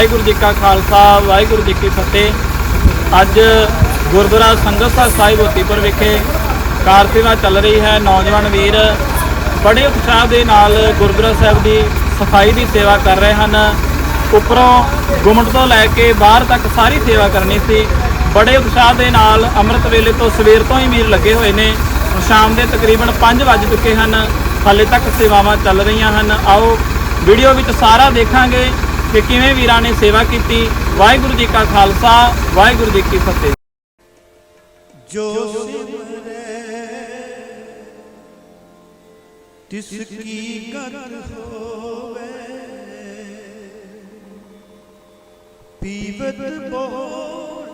ਵਾਹਿਗੁਰੂ ਜੀ ਕਾ ਖਾਲਸਾ, ਵਾਹਿਗੁਰੂ ਜੀ ਕੀ ਫਤਿਹ। ਅੱਜ ਗੁਰਦੁਆਰਾ ਸੰਗਤਸਰ ਸਾਹਿਬ ਹੋਤੀਪੁਰ ਵਿਖੇ ਕਾਰ ਸੇਵਾ ਚੱਲ ਰਹੀ ਹੈ। ਨੌਜਵਾਨ ਵੀਰ ਬੜੇ ਉਤਸ਼ਾਹ ਦੇ ਨਾਲ ਗੁਰਦੁਆਰਾ ਸਾਹਿਬ ਦੀ ਸਫ਼ਾਈ ਦੀ ਸੇਵਾ ਕਰ ਰਹੇ ਹਨ। ਉੱਪਰੋਂ ਗੁੰਮਟ ਤੋਂ ਲੈ ਕੇ ਬਾਹਰ ਤੱਕ ਸਾਰੀ ਸੇਵਾ ਕਰਨੀ ਸੀ। ਬੜੇ ਉਤਸ਼ਾਹ ਦੇ ਨਾਲ ਅੰਮ੍ਰਿਤ ਵੇਲੇ ਤੋਂ ਸਵੇਰ ਤੋਂ ਹੀ ਵੀਰ ਲੱਗੇ ਹੋਏ ਨੇ। ਸ਼ਾਮ ਦੇ ਤਕਰੀਬਨ 5 ਵੱਜ ਚੁੱਕੇ ਹਨ। ਹਾਲੇ ਤੱਕ ਸੇਵਾਵਾਂ ਚੱਲ ਰਹੀਆਂ ਹਨ। ਆਓ, ਵੀਡੀਓ ਵਿੱਚ ਸਾਰਾ ਦੇਖਾਂਗੇ। ਕਿ ਕਿਵੇਂ ਵੀਰਾਂ ਨੇ ਸੇਵਾ ਕੀਤੀ? ਵਾਹਿਗੁਰੂ ਜੀ ਕਾ ਖਾਲਸਾ, ਵਾਹਿਗੁਰੂ ਜੀ ਕੀ ਫਤਿਹ। ਜੋ ਸਿਮਰੈ ਤਿਸ ਕੀ ਕਰ ਹੋਵੇ, ਪੀਵਤ ਬੋਲ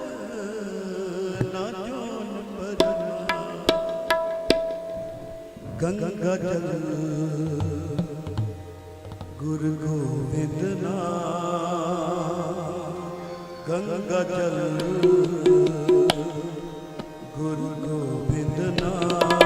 ਨਾ ਜੋਨ ਪਰਨਾ। ਗੰਗਾ ਜਲ ਗੁਰ ਗੋਬਿੰਦ ਨਾਮ ਗੰਗਾ ਜਲ ਗੁਰੂ ਗੋਬਿੰਦ ਨਾਮ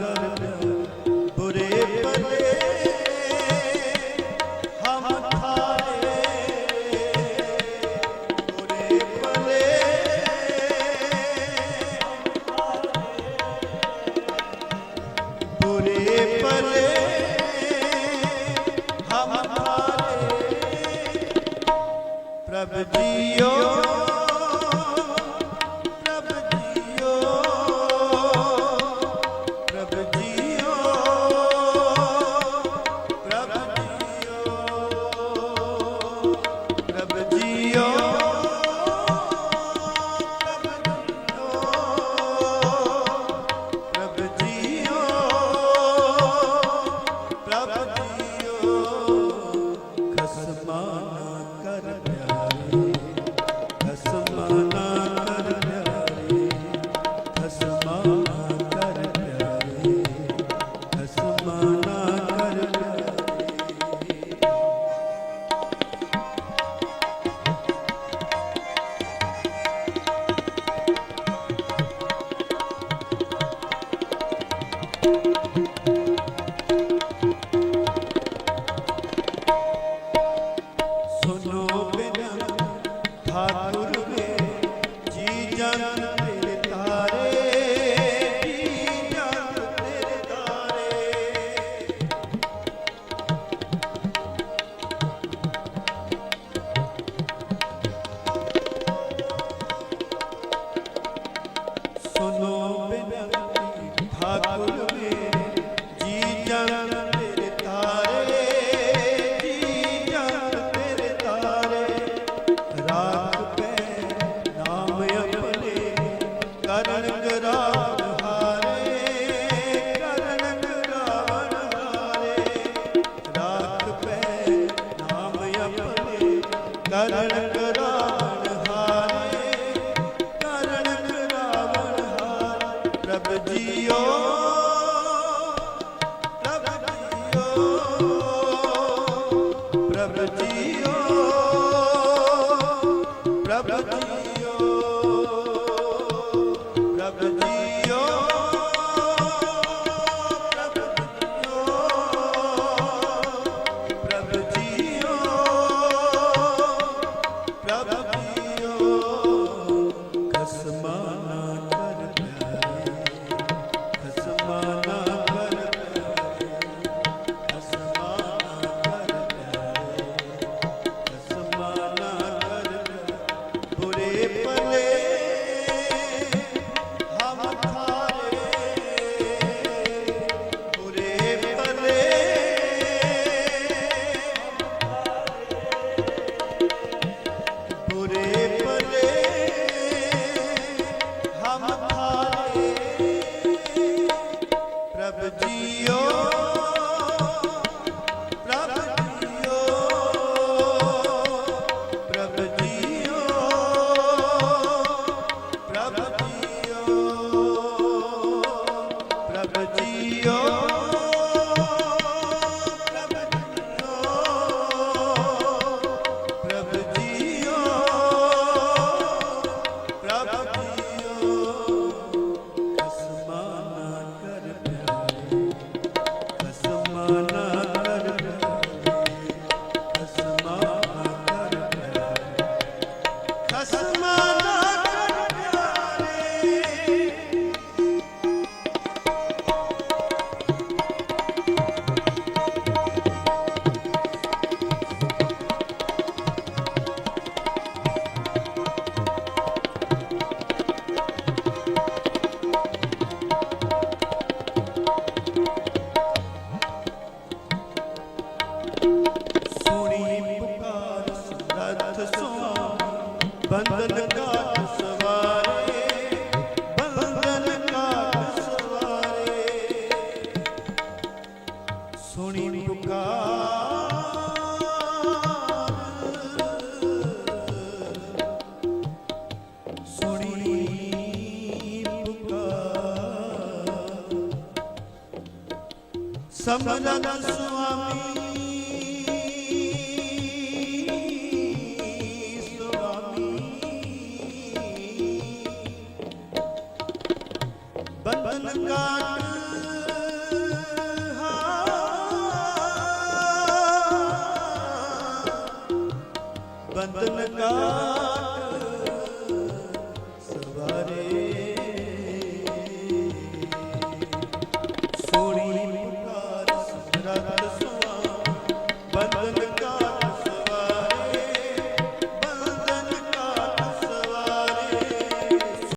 Yeah. ਜੀਓ। ਪ੍ਰਭ ਜੀ ਸਤਮਾ ਸਮਰਨ ਸੁਆਮੀ। ਸੁਆਮੀ ਬੰਨ ਕਾਟ ਬੰਦਨ ਕਾ